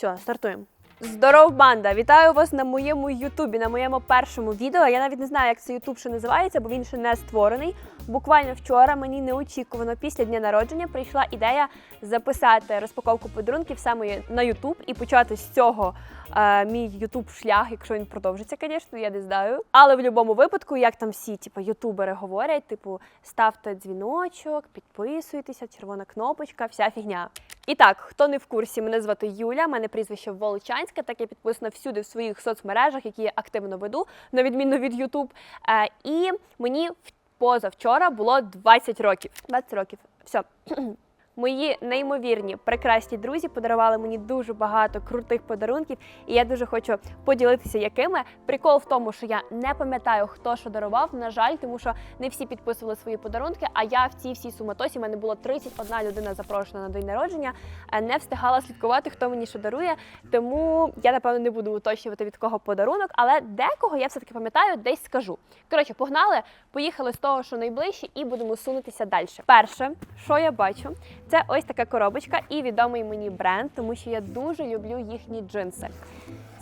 Все, стартуємо. Здоров, банда! Вітаю вас на моєму Ютубі, на моєму першому відео. Я навіть не знаю, як цей Ютуб ще називається, бо він ще не створений. Буквально вчора мені неочікувано після дня народження прийшла ідея записати розпаковку подарунків саме на Ютуб і почати з цього е, мій Ютуб шлях, якщо він продовжиться, звісно, я не знаю. Але в будь-якому випадку, як там всі, типу, ютубери говорять, типу, ставте дзвіночок, підписуйтеся, червона кнопочка, вся фігня. І так, хто не в курсі, мене звати Юля, мене прізвище Волчанська, так я підписана всюди в своїх соцмережах, які я активно веду, на відміну від Ютуб. Е, і мені позавчора було 20 років. 20 років. Все. Мої неймовірні прекрасні друзі подарували мені дуже багато крутих подарунків, і я дуже хочу поділитися якими. Прикол в тому, що я не пам'ятаю, хто що дарував. На жаль, тому що не всі підписували свої подарунки. А я в цій всій суматосі в мене було 31 людина запрошена на день народження. е, Не встигала слідкувати, хто мені що дарує. Тому я напевно не буду уточнювати від кого подарунок, але декого я все таки пам'ятаю, десь скажу. Коротше, погнали, поїхали з того, що найближче, і будемо сунутися далі. Перше, що я бачу, це ось така коробочка і відомий мені бренд, тому що я дуже люблю їхні джинси.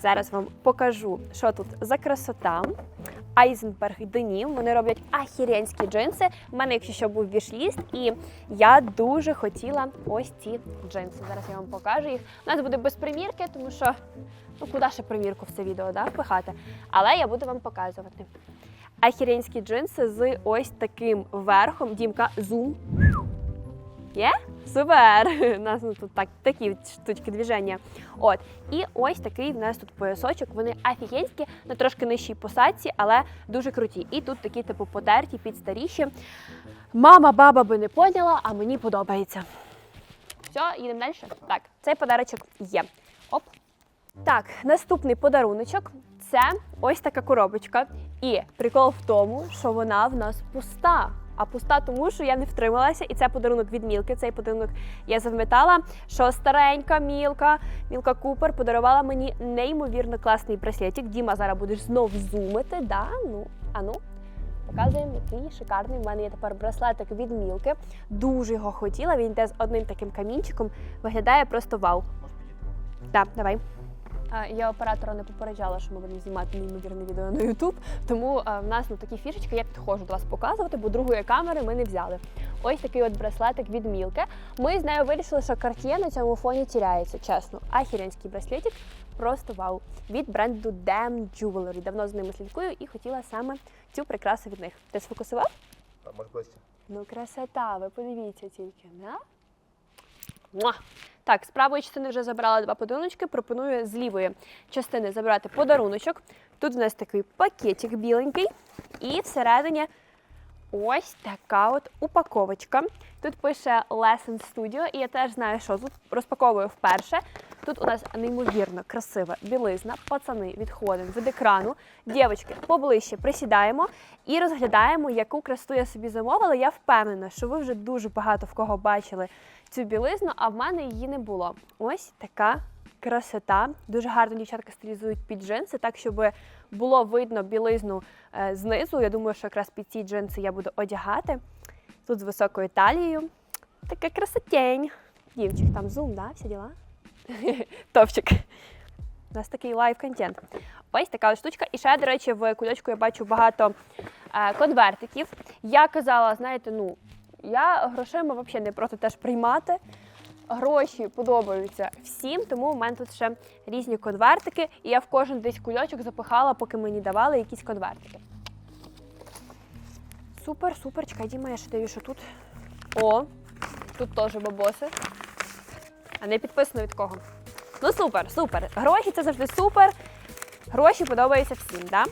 Зараз вам покажу, що тут за красота. Айзенберг Денім. Вони роблять ахірянські джинси. У мене, якщо що, був вішліст, і я дуже хотіла ось ці джинси. Зараз я вам покажу їх. У нас буде без примірки, тому що ну куди ще примірку в це відео да, впихати. Але я буду вам показувати. Ахірянські джинси з ось таким верхом. Дімка, зум. Є? Супер! У нас тут так, такі штучки движення. От. І ось такий в нас тут поясочок. Вони офігенські, на трошки нижчій посадці, але дуже круті. І тут такі, типу, потерті, підстаріші. Мама, баба би не поняла, а мені подобається. Все, їдемо далі. Так, цей подарочок є. Оп. Так, наступний подаруночок це ось така коробочка. І прикол в тому, що вона в нас пуста. А пуста тому, що я не втрималася, і це подарунок від Мілки. Цей подарунок я запам'ятала, що старенька Мілка, Мілка Купер подарувала мені неймовірно класний браслетик. Діма, зараз будеш знов зумити. Да? Ну, а ну. Показуємо, який шикарний. У мене є тепер браслетик від Мілки. Дуже його хотіла. Він йде з одним таким камінчиком. Виглядає просто вау. Так, давай. Я оператора не попереджала, що ми будемо знімати неймовірне відео на YouTube, тому в нас ну, такі фішечки, я підходжу до вас показувати, бо другої камери ми не взяли. Ось такий от браслетик від Мілки. Ми з нею вирішили, що Cartier на цьому фоні тіряється, чесно. Ахірянський браслетик, просто вау. Від бренду Damn Jewelry. Давно з ними слідкую і хотіла саме цю прикрасу від них. Ти сфокусував? Може ближче? Ну, красота, ви подивіться тільки, да? Муа! Так, з правої частини вже забрала два подаруночки. Пропоную з лівої частини забрати подаруночок. Тут у нас такий пакетик біленький, і всередині ось така от упаковочка. Тут пише Lesson Studio, і я теж знаю, що тут розпаковую вперше. Тут у нас неймовірно красива білизна. Пацани відходимо від екрану. Дівчатки, поближче присідаємо і розглядаємо, яку красу я собі замовила. Я впевнена, що ви вже дуже багато в кого бачили цю білизну, а в мене її не було. Ось така красота. Дуже гарно дівчатка стилізують під джинси, так щоб було видно білизну е, знизу. Я думаю, що якраз під ці джинси я буду одягати. Тут з високою талією. Така красотень. Дівчик, там зум, да? Всі діла? Топчик. У нас такий лайв-контент. Ось така от штучка. І ще, до речі, в кульочку я бачу багато е, конвертиків. Я казала, знаєте, ну, я грошима взагалі не проти теж приймати. Гроші подобаються всім, тому в мене тут ще різні конвертики, і я в кожен десь кульочок запихала, поки мені давали якісь конвертики. Супер, супер. Чекай, Діма, я ще даю, що тут. О, тут теж бабоси. А не підписано від кого. Ну супер, супер. Гроші це завжди супер. Гроші подобаються всім, да?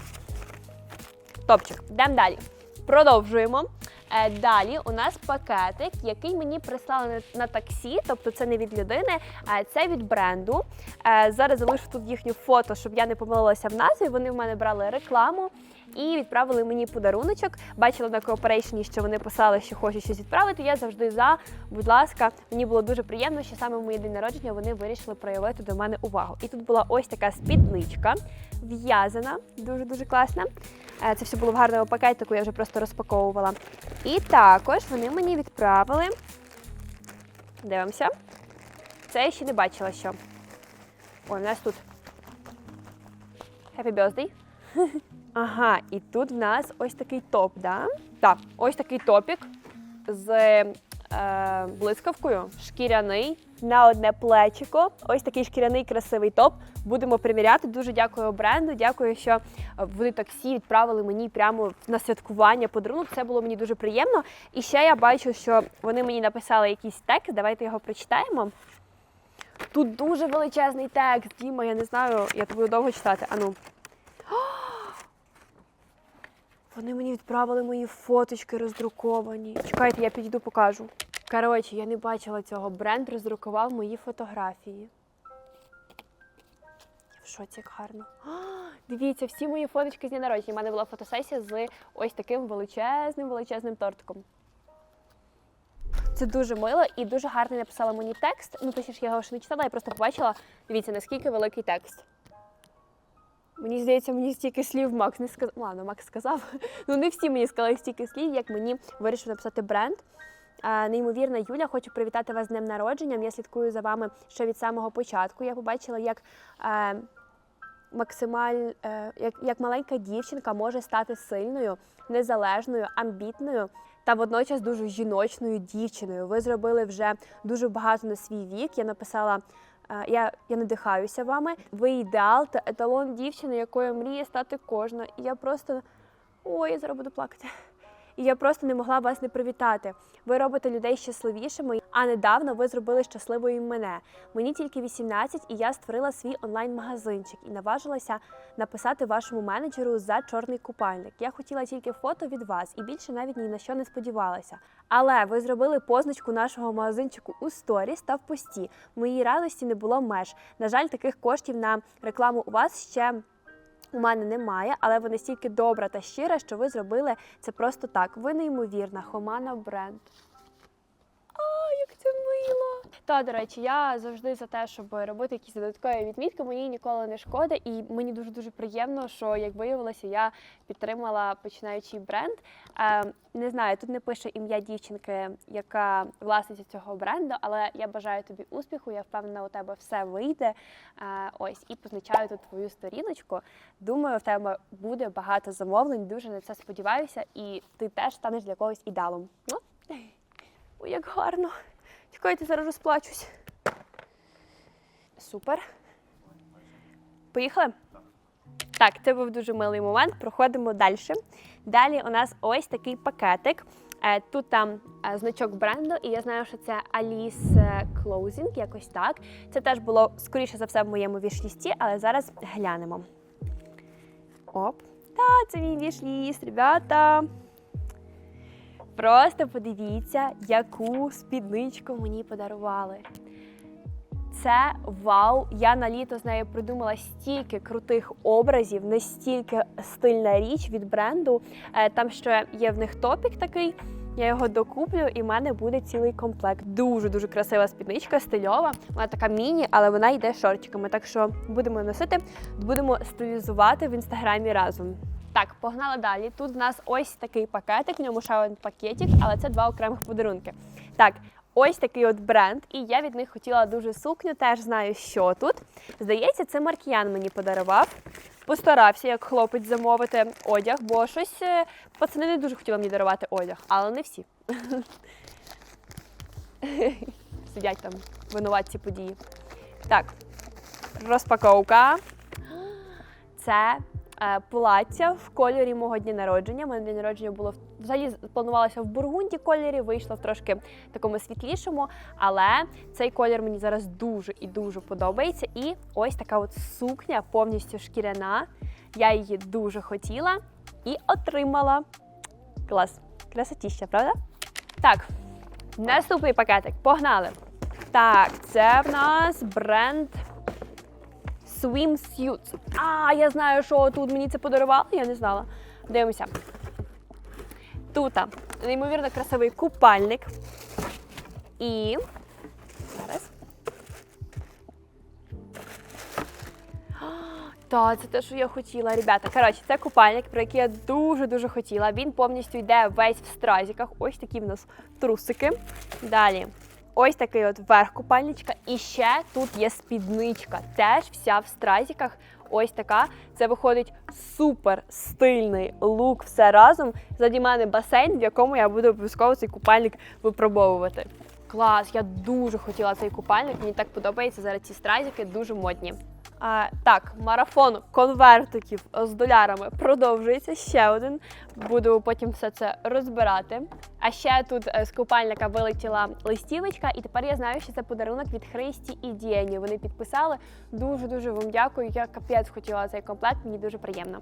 Топчик, йдемо далі. Продовжуємо. Е, Далі у нас пакетик, який мені прислали на- таксі, тобто це не від людини, а це від бренду. Е, Зараз залишу тут їхню фото, щоб я не помилилася в назві. Вони в мене брали рекламу і відправили мені подаруночок. Бачила на кооперейшні, що вони писали, що хочуть щось відправити. Я завжди за. Будь ласка, мені було дуже приємно, що саме в моє день народження вони вирішили проявити до мене увагу. І тут була ось така спідничка, в'язана, дуже дуже класна. Е, Це все було в гарному пакетику, я вже просто розпаковувала. І також вони мені відправили. Дивимося. Це я ще не бачила що. Ой, у нас тут Happy birthday. Ага, і тут в нас ось такий топ, да? Так, ось такий топік з е, блискавкою, шкіряний на одне плечико. Ось такий шкіряний красивий топ. Будемо приміряти. Дуже дякую бренду. Дякую, що вони таксі відправили мені прямо на святкування подарунок. Це було мені дуже приємно. І ще я бачу, що вони мені написали якийсь текст. Давайте його прочитаємо. Тут дуже величезний текст, Діма, я не знаю, я тобі довго читати. Ану. Вони мені відправили мої фоточки роздруковані. Чекайте, я підійду покажу. Коротше, я не бачила цього. Бренд роздрукував мої фотографії. Я в шоці як гарно. А, дивіться, всі мої фоточки з дня народження. У мене була фотосесія з ось таким величезним величезним тортиком. Це дуже мило і дуже гарно написала мені текст. Ну, точніше, я його ще не читала, я просто побачила. Дивіться, наскільки великий текст. Мені здається, мені стільки слів Макс не сказав. Ладно, Макс сказав. Ну не всі мені сказали стільки слів, як мені вирішив написати бренд. Неймовірна Юля, хочу привітати вас з днем народження. Я слідкую за вами ще від самого початку. Я побачила, як е, максималь, е, як, як маленька дівчинка може стати сильною, незалежною, амбітною та водночас дуже жіночною дівчиною. Ви зробили вже дуже багато на свій вік. Я написала. Е, Я, я надихаюся вами. Ви ідеал та еталон дівчини, якою мріє стати кожна. І я просто ой, я зараз буду плакати. І я просто не могла вас не привітати. Ви робите людей щасливішими, а недавно ви зробили щасливою мене. Мені тільки 18, і я створила свій онлайн-магазинчик і наважилася написати вашому менеджеру за чорний купальник. Я хотіла тільки фото від вас і більше навіть ні на що не сподівалася. Але ви зробили позначку нашого магазинчику у сторіс та в пості. Моїй радості не було меж. На жаль, таких коштів на рекламу у вас ще. У мене немає, але ви настільки добра та щира, що ви зробили це просто так. Ви неймовірна, Хомана бренд. Та, до речі, я завжди за те, щоб робити якісь додаткові відмітки. Мені ніколи не шкода, і мені дуже дуже приємно, що як виявилося, я підтримала починаючий бренд. Е, не знаю, тут не пише ім'я дівчинки, яка власниця цього бренду, але я бажаю тобі успіху. Я впевнена, у тебе все вийде. Е, ось і позначаю тут твою сторіночку. Думаю, в тебе буде багато замовлень. Дуже на це сподіваюся, і ти теж станеш для когось ідеалом. Ну, як гарно. Чекайте, зараз розплачусь. Супер. Поїхали? Так, це був дуже милий момент. Проходимо далі. Далі у нас ось такий пакетик. Е, Тут там е, значок бренду, і я знаю, що це Alice е, Clothing, якось так. Це теж було скоріше за все в моєму вішлісті, але зараз глянемо. Оп. Та, це мій вішліст, ребята. Просто подивіться, яку спідничку мені подарували. Це вау! Я на літо з нею придумала стільки крутих образів, настільки стильна річ від бренду. Е, Там ще є в них топік такий. Я його докуплю, і в мене буде цілий комплект. Дуже дуже красива спідничка, стильова. Вона така міні, але вона йде шортиками. Так що будемо носити, будемо стилізувати в інстаграмі разом. Так, погнали далі. Тут в нас ось такий пакетик, в ньому ще пакетик, але це два окремих подарунки. Так, ось такий от бренд, і я від них хотіла дуже сукню, теж знаю, що тут. Здається, це Маркіян мені подарував. Постарався, як хлопець, замовити одяг, бо щось е, пацани не дуже хотіли мені дарувати одяг, але не всі. Сидять там винуватці події. Так, розпаковка. Це плаття в кольорі мого дня народження. Мене день народження було взагалі планувалося в бургунді кольорі, вийшло в трошки такому світлішому, але цей колір мені зараз дуже і дуже подобається. І ось така от сукня повністю шкіряна. Я її дуже хотіла і отримала. Клас, красотіща, правда? Так, наступний пакетик. Погнали! Так, це в нас бренд Swimsuits. А, я знаю, що тут мені це подарували, я не знала. Дивимося. Тут неймовірно красивий купальник. І. Зараз. Та, це те, що я хотіла, ребята. Коротше, це купальник, про який я дуже-дуже хотіла. Він повністю йде весь в стразіках. Ось такі в нас трусики. Далі. Ось такий от верх купальничка. І ще тут є спідничка. Теж вся в стразіках. Ось така. Це виходить супер стильний лук все разом. Заді мене басейн, в якому я буду обов'язково цей купальник випробовувати. Клас, я дуже хотіла цей купальник. Мені так подобається. Зараз ці стразіки дуже модні. Так, марафон конвертиків з долярами продовжується ще один. Буду потім все це розбирати. А ще тут е, з купальника вилетіла листівочка, і тепер я знаю, що це подарунок від Христі і Діені. Вони підписали. Дуже дуже вам дякую. Я капець хотіла цей комплект, мені дуже приємно.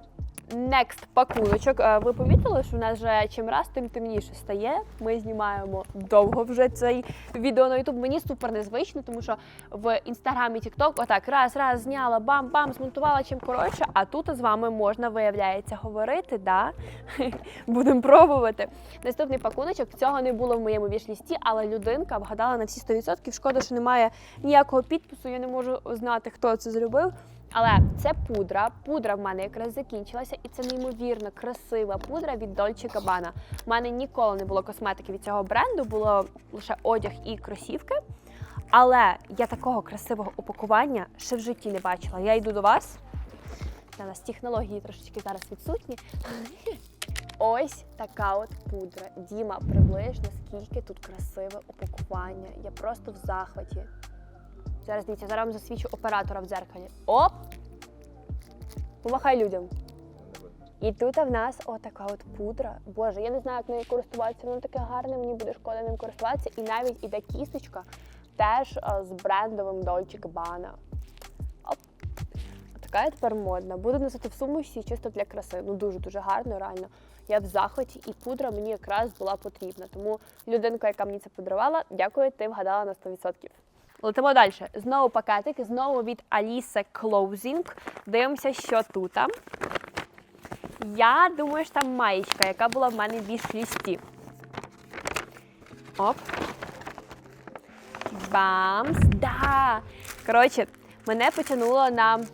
Next пакуночок. Е, Ви помітили, що в нас вже чим раз, тим темніше стає. Ми знімаємо довго вже цей відео на YouTube. Мені супер незвично, тому що в інстаграмі TikTok отак раз, раз зняла, бам-бам, змонтувала чим коротше. А тут з вами можна, виявляється, говорити. Да? Будемо пробувати. Наступний пакуночок цього не було в моєму вішлісті, але людинка вгадала на всі 100%. Шкода, що немає ніякого підпису. Я не можу знати, хто це зробив. Але це пудра. Пудра в мене якраз закінчилася, і це неймовірно красива пудра від Dolce Gabbana. У мене ніколи не було косметики від цього бренду, було лише одяг і кросівки. Але я такого красивого упакування ще в житті не бачила. Я йду до вас. У нас технології трошечки зараз відсутні. Ось така от пудра. Діма, приблизно скільки тут красиве упакування. Я просто в захваті. Зараз дивіться, зараз вам засвічу оператора в дзеркалі. Оп! Помахай людям. І тут в нас отака от пудра. Боже, я не знаю, як нею користуватися. Воно таке гарне, мені буде шкода ним користуватися. І навіть іде кісточка теж е, з брендовим Dolce Gabbana. Оп. Така я тепер модна. Буду носити в сумочці чисто для краси. Ну дуже-дуже гарно, реально. Я в захваті, і пудра мені якраз була потрібна. Тому людинка, яка мені це подарувала, дякую, ти вгадала на 100%. Летимо далі. Знову пакетик, знову від Alice Closing. Дивимося, що тут. Я думаю, що там маєчка, яка була в мене в віш-лісті. Оп. Бамс. Да! Коротше, мене потягнуло на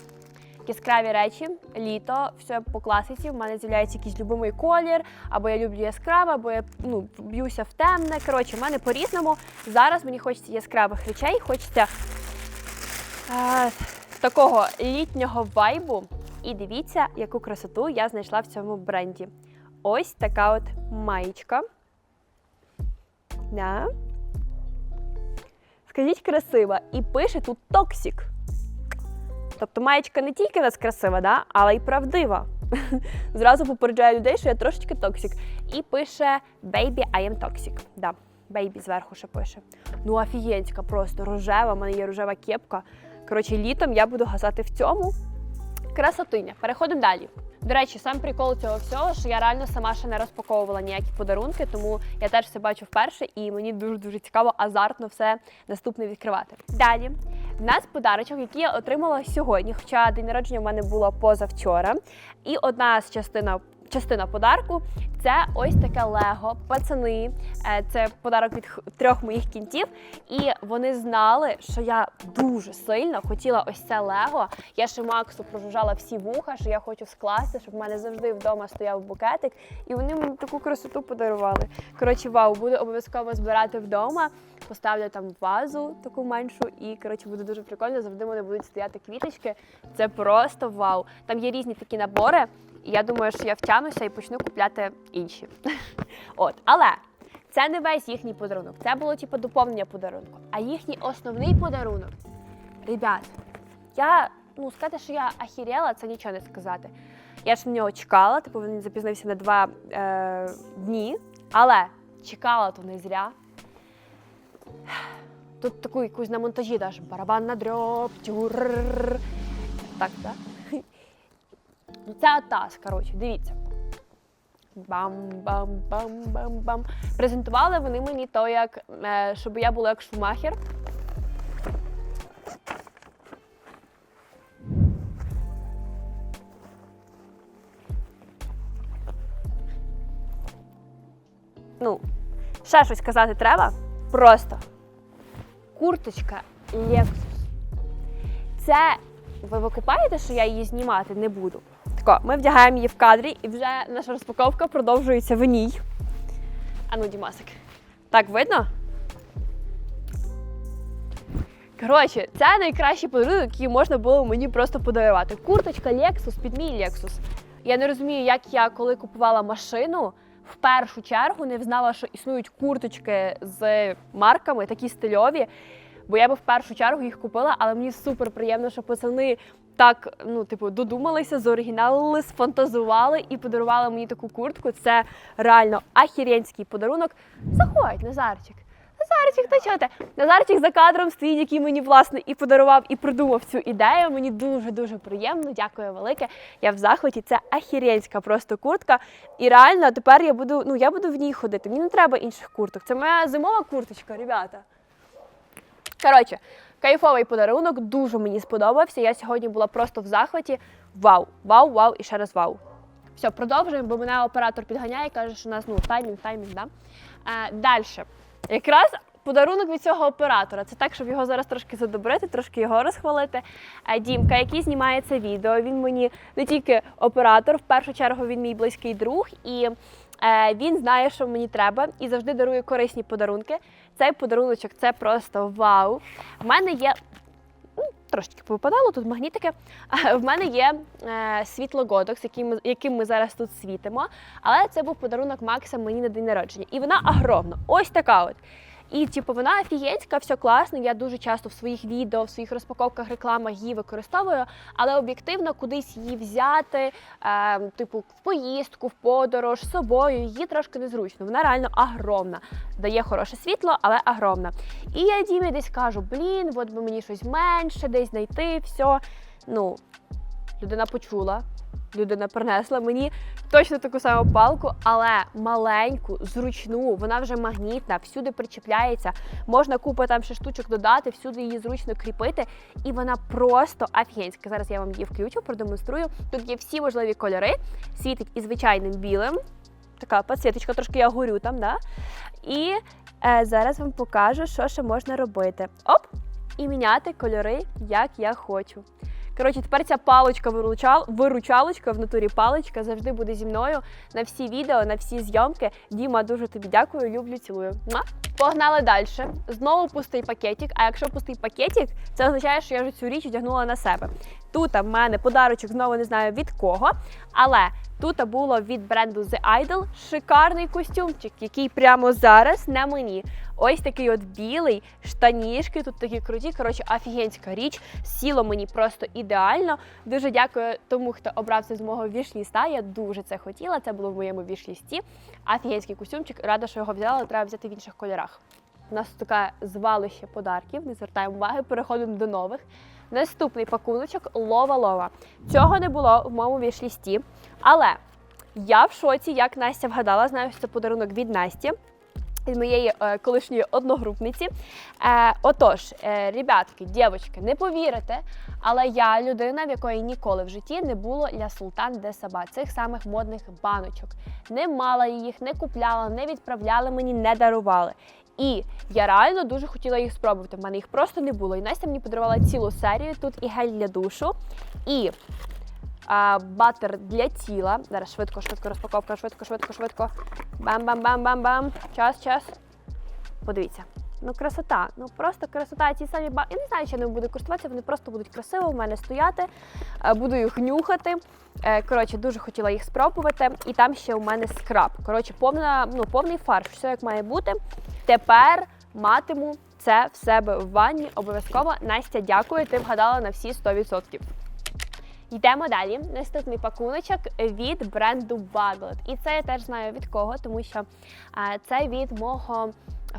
яскраві речі, літо, все по класиці. В мене з'являється якийсь любимий колір, або я люблю яскраве, або я ну, б'юся в темне. Коротше, в мене по-різному. Зараз мені хочеться яскравих речей, хочеться е, такого літнього вайбу. І дивіться, яку красоту я знайшла в цьому бренді. Ось така от маєчка. Да. Скажіть красива. І пише тут токсик. Тобто маєчка не тільки нас красива, да? але й правдива. Зразу попереджаю людей, що я трошечки токсик. І пише Baby, I am toxic. Да, Baby зверху ще пише. Ну, офігенська просто рожева, в мене є рожева кепка. Коротше, літом я буду гасати в цьому. Красотиня. Переходимо далі. До речі, сам прикол цього всього, що я реально сама ще не розпаковувала ніякі подарунки, тому я теж все бачу вперше, і мені дуже дуже цікаво, азартно все наступне відкривати. Далі в нас подарочок, який я отримала сьогодні, хоча день народження в мене було позавчора. І одна з частина. Частина подарку це ось таке Лего. Пацани, е, це подарок від трьох моїх кінтів. І вони знали, що я дуже сильно хотіла ось це Лего. Я ще Максу прожужжала всі вуха, що я хочу скласти, щоб в мене завжди вдома стояв букетик. І вони мені таку красоту подарували. Коротше, вау, буду обов'язково збирати вдома. Поставлю там вазу таку меншу, і коротше буде дуже прикольно. Завжди вони будуть стояти квіточки. Це просто вау. Там є різні такі набори. І я думаю, що я втягнуся і почну купляти інші. От, але це не весь їхній подарунок. Це було типу доповнення подарунку. А їхній основний подарунок, ребят, я ну сказати, що я ахірела, це нічого не сказати. Я ж на нього чекала, типу він запізнився на два е, дні, але чекала то не зря. Тут таку якусь на монтажі даш барабан на дрьоб, тюрр. Так, так? Ну, Це атас, коротше, дивіться. Бам-бам-бам-бам-бам. Презентували вони мені то, як, е, щоб я була як шумахер. Ну, ще щось казати треба. Просто курточка Lexus. Це ви викупаєте, що я її знімати не буду. Тако, ми вдягаємо її в кадрі, і вже наша розпаковка продовжується в ній. Ану, Дімасик. Так, видно? Коротше, це найкращий подарунок, який можна було мені просто подарувати. Курточка Lexus під мій Lexus. Я не розумію, як я коли купувала машину, в першу чергу не знала, що існують курточки з марками, такі стильові. Бо я би в першу чергу їх купила, але мені супер приємно, що пацани так, ну, типу, додумалися, зоригіналили, сфантазували і подарували мені таку куртку. Це реально ахіренський подарунок. Заходь, Назарчик. Назарчик, та чого ти? Назарчик за кадром стоїть, який мені власне і подарував, і придумав цю ідею. Мені дуже дуже приємно. Дякую велике. Я в захваті. Це ахіренська просто куртка. І реально тепер я буду, ну я буду в ній ходити. Мені не треба інших курток. Це моя зимова курточка, ребята. Коротше, кайфовий подарунок, дуже мені сподобався. Я сьогодні була просто в захваті. Вау, вау, вау і ще раз вау. Все, продовжуємо, бо мене оператор підганяє і каже, що у нас ну, таймінг, таймінг, да? Е, Далі. Якраз подарунок від цього оператора. Це так, щоб його зараз трошки задобрити, трошки його розхвалити. Е, Дімка, який знімає це відео, він мені не тільки оператор, в першу чергу він мій близький друг, і е, він знає, що мені треба, і завжди дарує корисні подарунки. Цей подаруночок це просто вау. В мене є. ну, Трошечки повипадало тут магнітики. В мене є е, світлогодокс, яким ми, яким ми зараз тут світимо. Але це був подарунок Макса мені на день народження. І вона агромна. Ось така от. І типу вона офігенська, все класно. Я дуже часто в своїх відео, в своїх розпаковках, рекламах її використовую, але об'єктивно кудись її взяти, е, типу, в поїздку, в подорож з собою, її трошки незручно. Вона реально агромна, дає хороше світло, але агромна. І я Дімі десь кажу: блін, от би мені щось менше, десь знайти, все. Ну, людина почула. Людина принесла мені точно таку саму палку, але маленьку, зручну, вона вже магнітна, всюди причіпляється. Можна купу там ще штучок додати, всюди її зручно кріпити. І вона просто офігенська. Зараз я вам її включу, продемонструю. Тут є всі можливі кольори, світить і звичайним білим. Така підсвіточка, трошки я горю там, да? І е, зараз вам покажу, що ще можна робити. Оп! І міняти кольори, як я хочу. Коротше, тепер ця паличка виручал, виручалочка в натурі паличка завжди буде зі мною на всі відео, на всі зйомки. Діма, дуже тобі дякую, люблю, цілую. Погнали далі. Знову пустий пакетик. А якщо пустий пакетик, це означає, що я вже цю річ одягнула на себе. Тут в мене подарочок знову не знаю від кого, але тут було від бренду The Idol шикарний костюмчик, який прямо зараз на мені. Ось такий от білий, штанішки, тут такі круті. Коротше, офігенська річ. Сіло мені просто ідеально. Дуже дякую тому, хто обрав це з мого вішліста. Я дуже це хотіла. Це було в моєму вішлісті. Офігенський костюмчик. Рада, що його взяла, треба взяти в інших кольорах. У нас таке звалище подарків, не звертаємо уваги, переходимо до нових. Наступний пакуночок лова-лова. Цього не було в моєму вішлісті, але я в шоці, як Настя вгадала, знаю, що це подарунок від Насті. Від моєї е, колишньої одногрупниці. Е, отож, е, ребятки, дівчатки, не повірите, але я людина, в якої ніколи в житті не було для Султан де Саба, цих самих модних баночок. Не мала їх, не купляла, не відправляли мені, не дарували. І я реально дуже хотіла їх спробувати. В мене їх просто не було. І Настя мені подарувала цілу серію. Тут і гель для душу, і а, батер для тіла. Зараз швидко, швидко розпаковка, швидко, швидко, швидко. Бам-бам-бам-бам-бам. Час, час. Подивіться. Ну, красота. Ну просто красота. Ці самі ба. Я не знаю, чи я ними буду користуватися, вони просто будуть красиво в мене стояти. Е, Буду їх нюхати. Е, Коротше, дуже хотіла їх спробувати. І там ще у мене скраб. Коротше, повна, ну, повний фарш, все як має бути. Тепер матиму це в себе в ванні. Обов'язково. Настя, дякую. Ти вгадала на всі 100%. Йдемо далі. Наступний пакуночок від бренду Baglet. І це я теж знаю від кого, тому що а, це від мого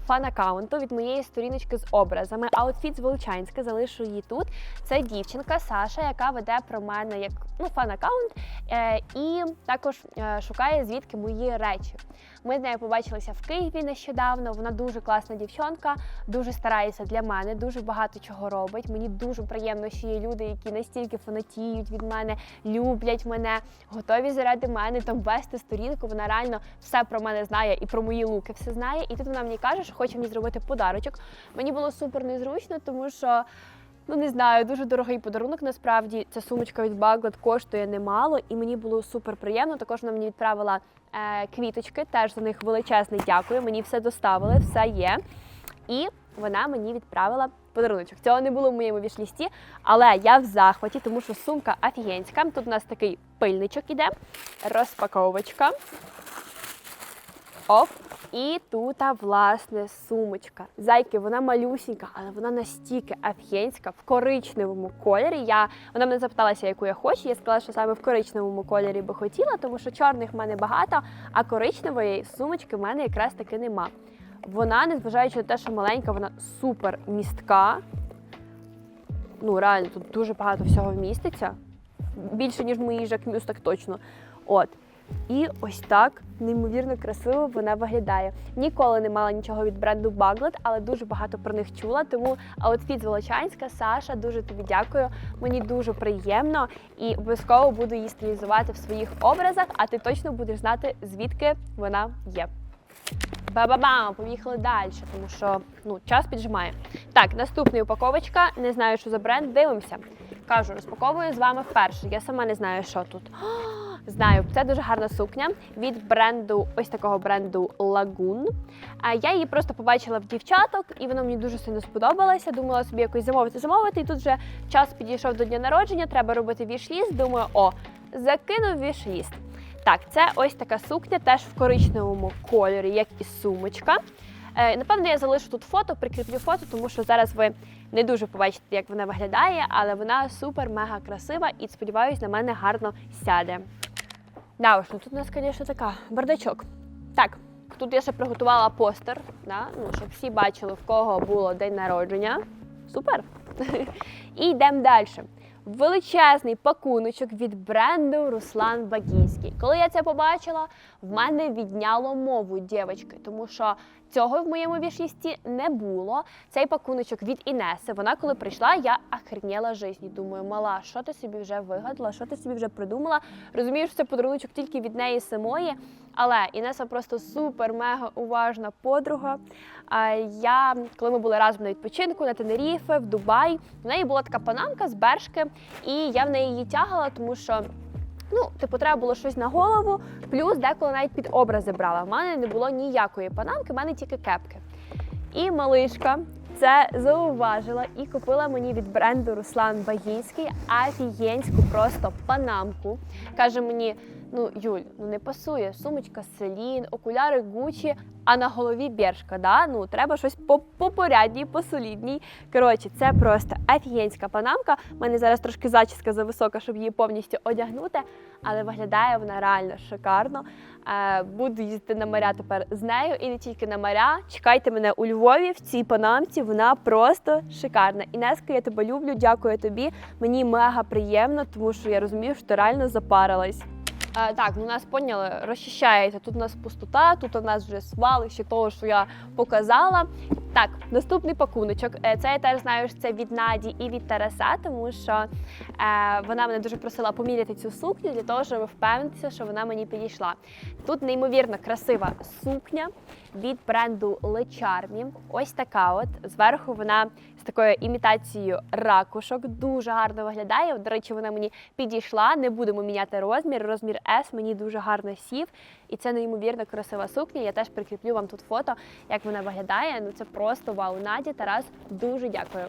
фан-аккаунту, від моєї сторіночки з образами. Аутфіт з Волчанська, залишу її тут. Це дівчинка Саша, яка веде про мене як ну, фан-аккаунт е, і також е, шукає звідки мої речі. Ми з нею побачилися в Києві нещодавно. Вона дуже класна дівчонка, дуже старається для мене, дуже багато чого робить. Мені дуже приємно, що є люди, які настільки фанатіють від мене, люблять мене, готові заради мене там вести сторінку. Вона реально все про мене знає і про мої луки все знає. І тут вона мені каже, що хоче мені зробити подарочок. Мені було супер незручно, тому що. Ну, не знаю, дуже дорогий подарунок. Насправді ця сумочка від Baglet коштує немало, і мені було супер приємно. Також вона мені відправила е, квіточки, теж за них величезне дякую. Мені все доставили, все є. І вона мені відправила подаруночок. Цього не було в моєму вішлісті, але я в захваті, тому що сумка офігенська. Тут у нас такий пильничок іде, розпаковочка. Оп. І тут, власне, сумочка. Зайки, вона малюсінька, але вона настільки офігенська в коричневому кольорі. Я, вона мене запиталася, яку я хочу. Я сказала, що саме в коричневому кольорі би хотіла, тому що чорних в мене багато, а коричневої сумочки в мене якраз таки нема. Вона, незважаючи на те, що маленька, вона супер містка. Ну, реально, тут дуже багато всього вміститься. Більше, ніж в моїй Жакмюс, так точно. От. І ось так неймовірно красиво вона виглядає. Ніколи не мала нічого від бренду Baglet, але дуже багато про них чула. Тому аутфіт з Волочанська, Саша, дуже тобі дякую. Мені дуже приємно і обов'язково буду її стилізувати в своїх образах, а ти точно будеш знати, звідки вона є. Ба-ба-бам, поїхали далі, тому що ну, час піджимає. Так, наступна упаковочка. Не знаю, що за бренд. Дивимося. Кажу, розпаковую з вами вперше. Я сама не знаю, що тут. Знаю, це дуже гарна сукня від бренду, ось такого бренду Lagoon. А я її просто побачила в дівчаток, і вона мені дуже сильно сподобалася. Думала собі якось замовити, замовити. І тут вже час підійшов до дня народження. Треба робити вішліст. Думаю, о, закинув вішліст. Так, це ось така сукня, теж в коричневому кольорі, як і сумочка. Е, напевно, я залишу тут фото, прикріплю фото, тому що зараз ви не дуже побачите, як вона виглядає, але вона супер-мега красива і, сподіваюсь, на мене гарно сяде. Да, уж, ну тут у нас, звісно, така бардачок. Так, тут я ще приготувала постер, да? ну, щоб всі бачили, в кого було день народження. Супер! І йдемо далі. Величезний пакуночок від бренду Руслан Багінський. Коли я це побачила, в мене відняло мову дівчатки, тому що цього в моєму вішлісті не було. Цей пакуночок від Інеси. Вона коли прийшла, я охренела житті. Думаю, мала, що ти собі вже вигадала, що ти собі вже придумала. Розумію, це подаруночок тільки від неї самої. Але Інеса просто супер-мега уважна подруга. Я, коли ми були разом на відпочинку на Тенеріфе, в Дубай, в неї була така панамка з бершки, і я в неї її тягала, тому що. Ну, типу, треба було щось на голову, плюс деколи навіть під образи брала. В мене не було ніякої панамки, в мене тільки кепки. І малишка це зауважила і купила мені від бренду Руслан Багінський офігенську просто панамку. Каже мені: ну, Юль, ну не пасує, сумочка Селін, окуляри Гучі, а на голові бершка. Да? Ну, треба щось по, по порядній, по солідній. Коротше, це просто офігенська панамка. У мене зараз трошки зачіска зависока, щоб її повністю одягнути, але виглядає вона реально шикарно. Е, буду їздити на моря тепер з нею і не тільки на моря. Чекайте мене у Львові в цій панамці. Вона просто шикарна. Інеска, я тебе люблю, дякую тобі. Мені мега приємно, тому що я розумію, що ти реально запарилась. Е, так, ну нас поняли, розчищається. Тут у нас пустота, тут у нас вже свалище того, що я показала. Так, наступний пакуночок. Е, Це я теж знаю, що це від Наді і від Тараса, тому що е, вона мене дуже просила поміряти цю сукню для того, щоб впевнитися, що вона мені підійшла. Тут неймовірно красива сукня від бренду Le Charmy. Ось така от. Зверху вона з такою імітацією ракушок. Дуже гарно виглядає. До речі, вона мені підійшла. Не будемо міняти розмір. Розмір S мені дуже гарно сів. І це неймовірно красива сукня. Я теж прикріплю вам тут фото, як вона виглядає. Ну це просто вау. Наді, Тарас, дуже дякую.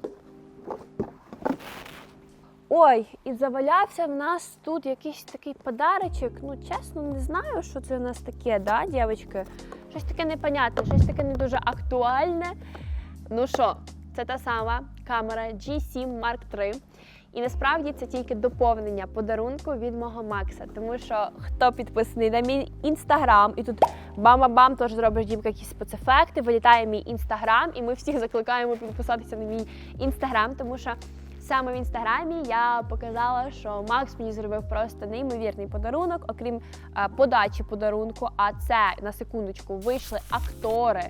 Ой, і завалявся в нас тут якийсь такий подарочок. Ну, чесно, не знаю, що це у нас таке, да, дівчатки? Щось таке непонятне, щось таке не дуже актуальне. Ну що, це та сама камера G7 Mark III. І насправді це тільки доповнення подарунку від мого Макса. Тому що хто підписаний на мій інстаграм, і тут бам-бам, теж зробиш дімка якісь спецефекти, вилітає мій інстаграм, і ми всіх закликаємо підписатися на мій інстаграм, тому що саме в інстаграмі я показала, що Макс мені зробив просто неймовірний подарунок, окрім е, подачі подарунку. А це на секундочку вийшли актори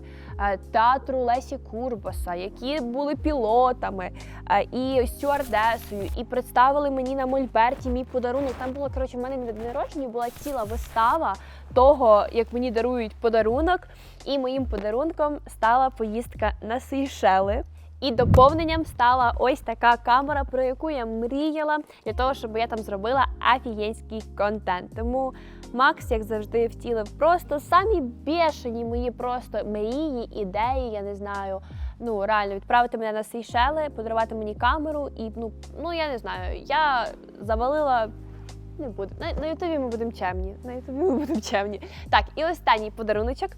театру Лесі Курбаса, які були пілотами е, і стюардесою, і представили мені на Мольберті мій подарунок. Там було коротше, в мене на день народження була ціла вистава того, як мені дарують подарунок. І моїм подарунком стала поїздка на Сейшели. І доповненням стала ось така камера, про яку я мріяла для того, щоб я там зробила офігенський контент. Тому Макс, як завжди, втілив просто самі бешені мої просто мрії, ідеї, я не знаю, ну реально відправити мене на Сейшели, подарувати мені камеру і ну, ну я не знаю, я завалила. Не буде. На, на Ютубі ми будемо чемні. На Ютубі ми будемо чемні. Так, і останній подаруночок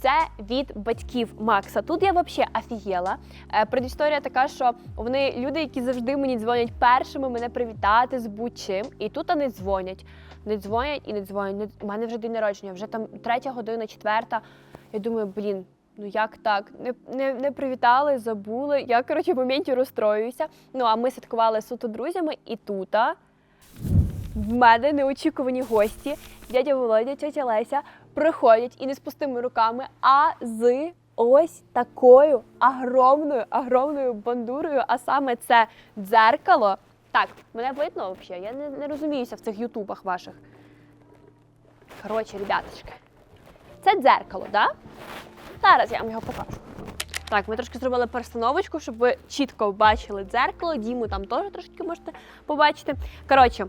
це від батьків Макса. Тут я взагалі офігела. Е, предісторія така, що вони люди, які завжди мені дзвонять першими, мене привітати з будь-чим. І тут вони дзвонять. Не дзвонять і не дзвонять. Не- У мене вже день народження, вже там третя година, четверта. Я думаю, блін. Ну як так? Не, не, не привітали, забули. Я коротше в моменті розстроююся. Ну а ми святкували суто друзями, і тута в мене неочікувані гості. Дядя Володя, тетя Леся приходять і не з пустими руками, а з ось такою огромною, огромною бандурою. А саме це дзеркало. Так, мене видно взагалі. Я не, не розуміюся в цих ютубах ваших. Коротше, ребяточки, це дзеркало, да? Зараз я вам його покажу. Так, ми трошки зробили перестановочку, щоб ви чітко бачили дзеркало. Діму там теж трошки можете побачити. Коротше,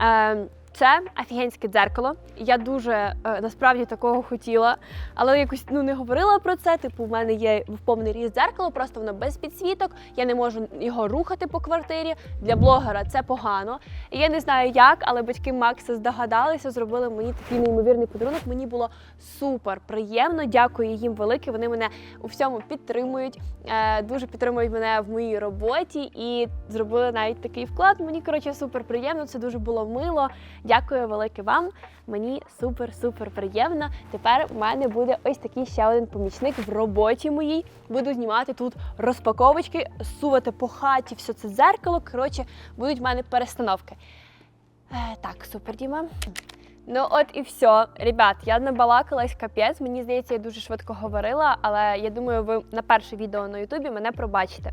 е, це офігенське дзеркало. Я дуже е, насправді такого хотіла, але якось ну не говорила про це. Типу, в мене є в повний ріст дзеркало, просто воно без підсвіток. Я не можу його рухати по квартирі. Для блогера це погано. І я не знаю як, але батьки Макса здогадалися, зробили мені такий неймовірний подарунок. Мені було супер приємно. Дякую їм велике. Вони мене у всьому підтримують, е, дуже підтримують мене в моїй роботі і зробили навіть такий вклад. Мені коротше супер приємно. Це дуже було мило. Дякую велике вам. Мені супер-супер приємно. Тепер у мене буде ось такий ще один помічник в роботі моїй. Буду знімати тут розпаковочки, сувати по хаті все це дзеркало. Коротше, будуть в мене перестановки. Е, так, супер, Діма. Ну от і все. Ребят, я набалакалась капець. Мені здається, я дуже швидко говорила, але я думаю, ви на перше відео на Ютубі мене пробачите.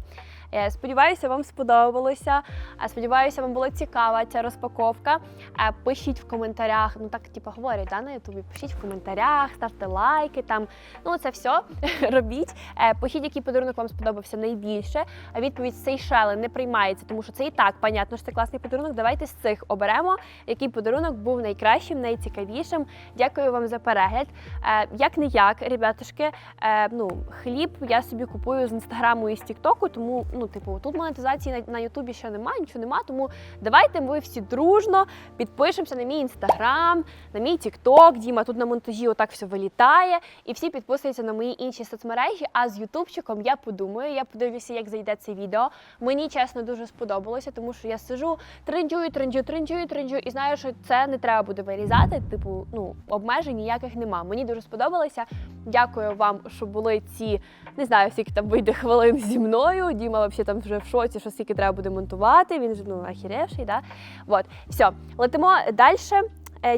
Е, Сподіваюся, вам сподобалося. Е, Сподіваюся, вам була цікава ця розпаковка. Е, Пишіть в коментарях, ну так типу говорять да, на Ютубі. Пишіть в коментарях, ставте лайки там. Ну це все робіть. Пишіть, який подарунок вам сподобався найбільше. Відповідь Сейшели не приймається, тому що це і так понятно, що це класний подарунок. Давайте з цих оберемо, який подарунок був найкращим, найцікавішим. Дякую вам за перегляд. Як не як, ребятушки, ну хліб я собі купую з інстаграму і з Тіктоку, тому ну, типу, тут монетизації на, Ютубі ще немає, нічого нема. Тому давайте ми всі дружно підпишемося на мій інстаграм, на мій Тікток. Діма тут на монтажі отак все вилітає, і всі підписуються на мої інші соцмережі. А з Ютубчиком я подумаю, я подивлюся, як зайде це відео. Мені чесно дуже сподобалося, тому що я сижу, тренджую, тренджую, тренджую, тренджую, і знаю, що це не треба буде вирізати. Типу, ну обмежень ніяких нема. Мені дуже сподобалося. Дякую вам, що були ці не знаю, скільки там вийде хвилин зі мною. Діма взагалі там вже в шоці, що скільки треба буде монтувати. Він ж ну ахіревший, да? Вот, все, летимо далі.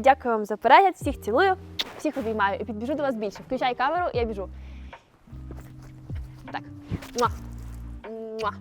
Дякую вам за перегляд. Всіх цілую, всіх обіймаю і підбіжу до вас більше. Включай камеру, я біжу. Так. Муа. Муа.